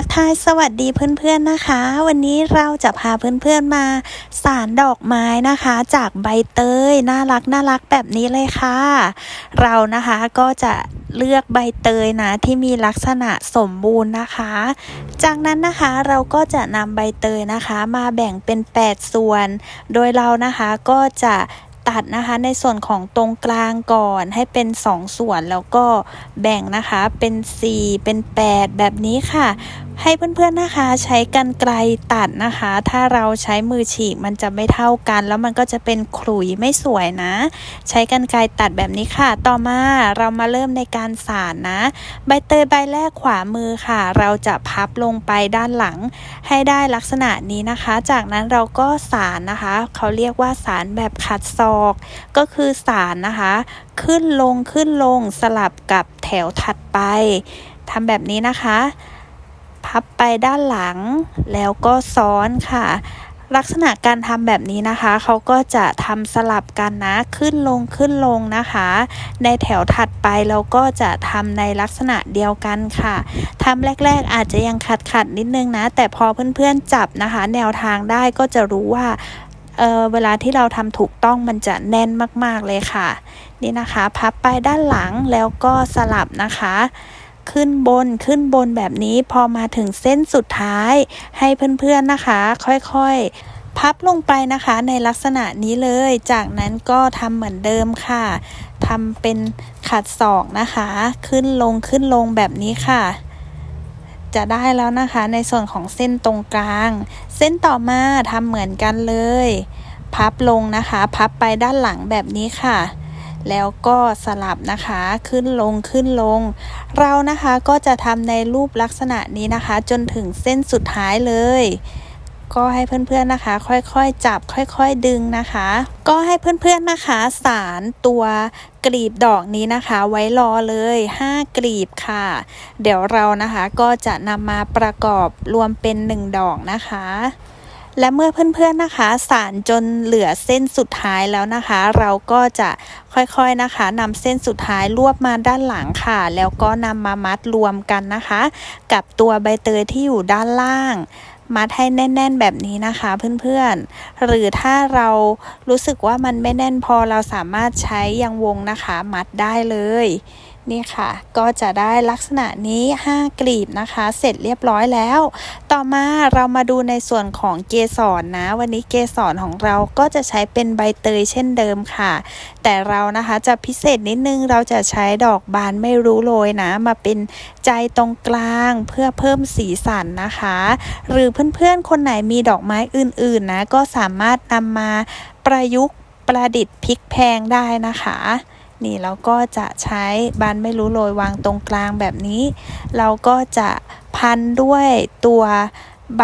ทักทายสวัสดีเพื่อนๆนะคะ วันนี้เราจะพาเพื่อนๆมาสารดอกไม้นะคะ จากใบเตยน่ารักน่ารักแบบนี้เลยค่ะ เรานะคะก็จะเลือกใบเตยนะที่มีลักษณะสมบูรณ์นะคะ จากนั้นนะคะเราก็จะนำใบเตยนะคะ มาแบ่งเป็น 8 ส่วน โดยเรานะคะก็จะตัดนะคะในส่วนของตรงกลางก่อนให้เป็น 2 ส่วนแล้วก็แบ่งนะคะเป็น 4 เป็น 8 แบบนี้ค่ะ ให้เพื่อนๆนะคะใช้กันไกลตัดนะคะ ถ้าเราใช้มือฉีกมันจะไม่เท่ากัน แล้วมันก็จะเป็นขลุ่ยไม่สวยนะ ใช้กันไกลตัดแบบนี้ค่ะ ต่อมาเรามาเริ่มในการสานนะ ใบเตยใบแรกขวามือค่ะ เราจะพับลงไปด้านหลัง ให้ได้ลักษณะนี้นะคะ จากนั้นเราก็สารนะคะ เขาเรียกว่าสารแบบขัดศอก ก็คือสารนะคะ ขึ้นลงขึ้นลงสลับกับแถวถัดไปทำแบบนี้นะคะ พับไปด้านหลัง แล้วก็ซ้อนค่ะ ลักษณะการทำแบบนี้นะคะ เขาก็จะทำสลับกันนะ ขึ้นลงขึ้นลงนะคะ ในแถวถัดไปเราก็จะทำในลักษณะเดียวกันค่ะทำแรก ๆ อาจจะยังขัดขัดนิดนึงนะ แต่พอเพื่อนๆจับนะคะ แนวทางได้ก็จะรู้ว่าเเวลาที่เราทำถูกต้องมันจะแน่นมากๆเลยค่ะ นี่นะคะ พับไปด้านหลังแล้วก็สลับนะคะ ขึ้นบนขึ้นบนแบบนี้พอมาถึงเส้นสุดท้าย ให้เพื่อนๆนะคะ ค่อยๆพับลงไปนะคะในลักษณะนี้เลย จากนั้นก็ทำเหมือนเดิมค่ะทำเป็นขัดศอกนะคะ ขึ้นลงขึ้นลงแบบนี้ค่ะ จะได้แล้วนะคะในส่วนของเส้นตรงกลาง เส้นต่อมาทำเหมือนกันเลย พับลงนะคะ พับไปด้านหลังแบบนี้ค่ะ แล้วก็สลับนะคะขึ้นลงขึ้นลง เรานะคะก็จะทำในรูปลักษณะนี้นะคะ จนถึงเส้นสุดท้ายเลย ก็ให้เพื่อนๆนะคะ ค่อยๆจับค่อยๆดึงนะคะ ก็ให้เพื่อนๆนะคะ สารตัวกลีบดอกนี้นะคะ ไว้รอเลย 5 กลีบค่ะ เดี๋ยวเรานะคะก็จะนำมาประกอบรวมเป็น 1 ดอกนะคะ และเมื่อเพื่อนๆนะคะ สารจนเหลือเส้นสุดท้ายแล้วนะคะ เราก็จะค่อยๆนะคะนำเส้นสุดท้ายรวบมาด้านหลังค่ะ แล้วก็นำมามัดรวมกันนะคะ กับตัวใบเตยที่อยู่ด้านล่างมัดให้แน่น ๆ แบบนี้นะคะเพื่อนๆ หรือถ้าเรารู้สึกว่ามันไม่แน่นพอเราสามารถใช้ยังวงนะคะ มัดได้เลย นี่ค่ะ ก็จะได้ลักษณะนี้ 5 กลีบนะคะ เสร็จเรียบร้อยแล้ว ต่อมาเรามาดูในส่วนของเกสรนะ วันนี้เกสรของเราก็จะใช้เป็นใบเตยเช่นเดิมค่ะ แต่เรานะคะจะพิเศษนิดนึงเราจะใช้ดอกบานไม่รู้โรยนะ มาเป็นใจตรงกลางเพื่อเพิ่มสีสันนะคะ หรือเพื่อนๆคนไหนมีดอกไม้อื่นๆนะก็สามารถนำมาประยุกต์ประดิษฐ์พลิกแพงได้นะคะ นี่เราก็จะใช้บานไม่รู้โรยวางตรงกลางแบบนี้ เราก็จะพันด้วยตัวใบ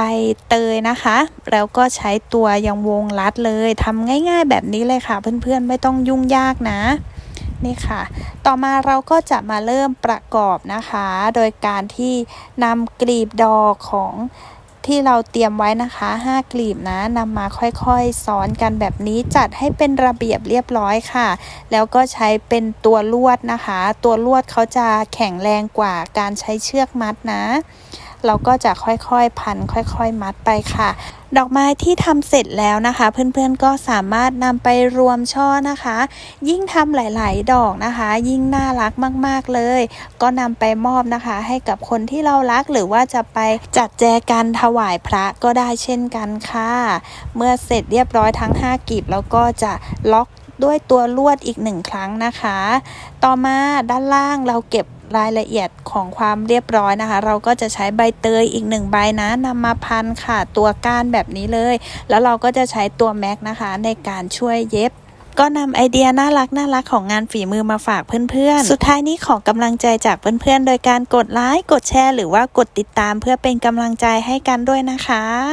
เตยนะคะ แล้วก็ใช้ตัวยังวงรัดเลยทำง่ายๆแบบนี้เลยค่ะ เพื่อนๆไม่ต้องยุ่งยากนะนี่ค่ะ ต่อมาเราก็จะมาเริ่มประกอบนะคะ โดยการที่นำกลีบดอกของ ที่เราเตรียมไว้นะคะ 5 กลีบนะนำมาค่อยๆ ซ้อนกันแบบนี้จัดให้เป็นระเบียบเรียบร้อยค่ะ แล้วก็ใช้เป็นตัวลวดนะคะ ตัวลวดเขาจะแข็งแรงกว่าการใช้เชือกมัดนะ เราก็จะค่อยๆพันค่อยๆ มัดไปค่ะ ดอกไม้ที่ทำเสร็จแล้วนะคะ เพื่อนๆก็สามารถนำไปรวมช่อนะคะ ยิ่งทำหลาย ๆ ดอกนะคะ ยิ่งน่ารักมาก ๆ เลย ก็นำไปมอบนะคะ ให้กับคนที่เรารักหรือว่าจะไปจัดแจกันถวายพระก็ได้เช่นกันค่ะ เมื่อเสร็จเรียบร้อยทั้ง 5กีบแล้วก็จะล็อกด้วยตัวลวดอีกหนึ่งครั้งนะคะ ต่อมาด้านล่างเราเก็บ รายละเอียดของความเรียบร้อยนะคะ เราก็จะใช้ใบเตยอีกหนึ่งใบนะนำมาพันค่ะตัวก้านแบบนี้เลย แล้วเราก็จะใช้ตัวแม็กนะคะในการช่วยเย็บก็นำไอเดียน่ารักน่ารักของงานฝีมือมาฝากเพื่อนๆ สุดท้ายนี้ขอกำลังใจจากเพื่อนๆ โดยการกดไลค์ กดแชร์ หรือว่ากดติดตามเพื่อเป็นกำลังใจให้กันด้วยนะคะ